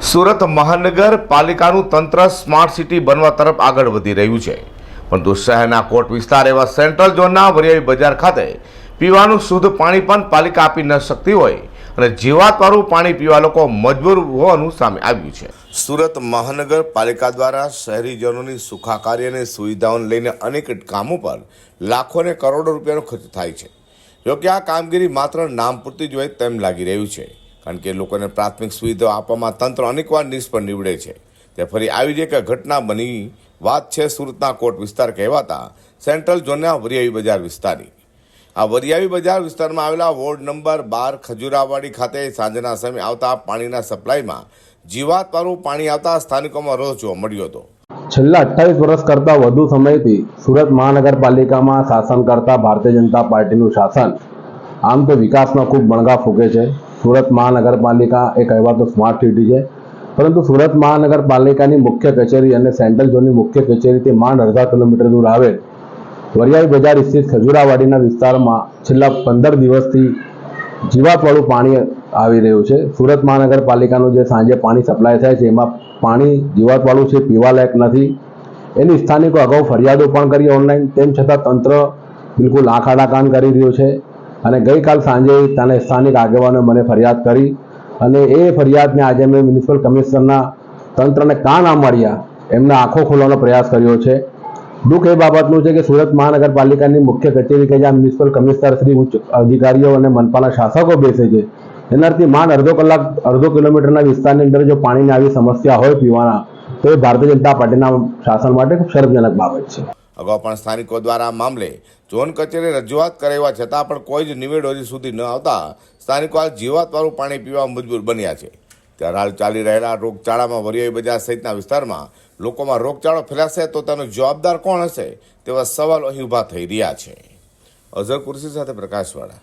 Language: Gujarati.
સુરત મહાનગરપાલિકાનું તંત્ર સ્માર્ટ સિટી બનવા તરફ આગળ વધી રહ્યું છે. પરંતુ શહેરના કોટ વિસ્તાર એવા સેન્ટ્રલ ઝોનના વરિયાળી બજાર ખાતે પીવાનું શુદ્ધ પાણી પણ પાલિકા આપી ન શકતી હોય અને જીવાતવાળું પાણી પીવા લોકો મજબૂર હોવાનું સામે આવ્યું છે. સુરત મહાનગરપાલિકા દ્વારા શહેરીજનોની સુખાકારી અને સુવિધાઓને લઈને અનેક કામો પર લાખો અને કરોડો રૂપિયાનો ખર્ચ થાય છે. જોકે આ કામગીરી માત્ર નામ પૂરતી જ હોય તેમ લાગી રહ્યું છે. કારણ કે લોકોને પ્રાથમિક સુવિધાઓ આપવામાં તંત્ર અનેકવાર નિષ્ફળ નીવડે છે. તે ફરી આવી જ એક ઘટના બની. વાત છે સુરતના કોટ વિસ્તાર કહેવાતા સેન્ટ્રલ ઝોનના વરિયાવી બજાર વિસ્તારની. આ વરિયાવી બજાર વિસ્તારમાં આવેલા વોર્ડ નંબર બાર ખજુરાવાડી ખાતે સાંજના સમયે આવતા પાણીના સપ્લાયમાં જીવાતવાળું પાણી આવતા સ્થાનિકોમાં રોષ જોવા મળ્યો હતો. છેલ્લા અઠ્ઠાવીસ વર્ષ કરતાં વધુ સમયથી સુરત મહાનગરપાલિકામાં શાસન કરતા ભારતીય જનતા પાર્ટીનું શાસન આમ તો વિકાસમાં ખૂબ બણગા ફૂંકે છે. સુરત મહાનગરપાલિકા એ કહેવાતો સ્માર્ટ સિટી છે. પરંતુ સુરત મહાનગરપાલિકાની મુખ્ય કચેરી અને સેન્ટ્રલ ઝોનની મુખ્ય કચેરીથી માંડ અડધા કિલોમીટર દૂર આવેલ વરિયાળી બજાર સ્થિત ખજુરાવાડીના વિસ્તારમાં છેલ્લા પંદર દિવસથી જીવાતવાળું પાણી આવી રહ્યું છે. સુરત મહાનગરપાલિકાનું જે સાંજે પાણી સપ્લાય થાય છે, એમાં પાણી જીવાતવાળું છે પીવાલાયક નથી. એની સ્થાનિકો અગાઉ ફરિયાદો પણ કરી ઓનલાઈન તેમ છતાં તંત્ર બિલકુલ આંખ આડા કાન કરી રહ્યું છે. અને ગઈકાલ સાંજે ત્યાંના સ્થાનિક આગેવાનોએ મને ફરિયાદ કરી અને એ ફરિયાદને આજે મેં મ્યુનિસિપલ કમિશનરના તંત્રને કાન આંબાડ્યા એમને આંખો ખોલવાનો પ્રયાસ કર્યો છે. દુઃખ એ બાબતનું છે કે સુરત મહાનગરપાલિકાની મુખ્ય કચેરી કે જ્યાં મ્યુનિસિપલ કમિશનર, શ્રી ઉચ્ચ અધિકારીઓ અને મનપાના શાસકો બેસે છે, એનાથી માંડ અડધો કલાક, અડધો કિલોમીટરના વિસ્તારની અંદર જો પાણીની આવી સમસ્યા હોય પીવાના, તો એ ભારતીય જનતા પાર્ટીના શાસન માટે ખૂબ શરમજનક બાબત છે. અગાઉ પણ સ્થાનિકો દ્વારા આ મામલે ઝોન કચેરી રજૂઆત કરાવવા છતાં પણ કોઈ જ નિવેડો હજી સુધી ન આવતા સ્થાનિકો હાલ જીવાતવાળું પાણી પીવા મજબૂર બન્યા છે. ત્યારે હાલ ચાલી રહેલા રોગચાળામાં વરિયાઈ બજાર સહિતના વિસ્તારમાં લોકોમાં રોગચાળો ફેલાશે તો તેનો જવાબદાર કોણ હશે તેવા સવાલો અહીં ઊભા થઈ રહ્યા છે. અઝર કુર્સી સાથે પ્રકાશવાળા.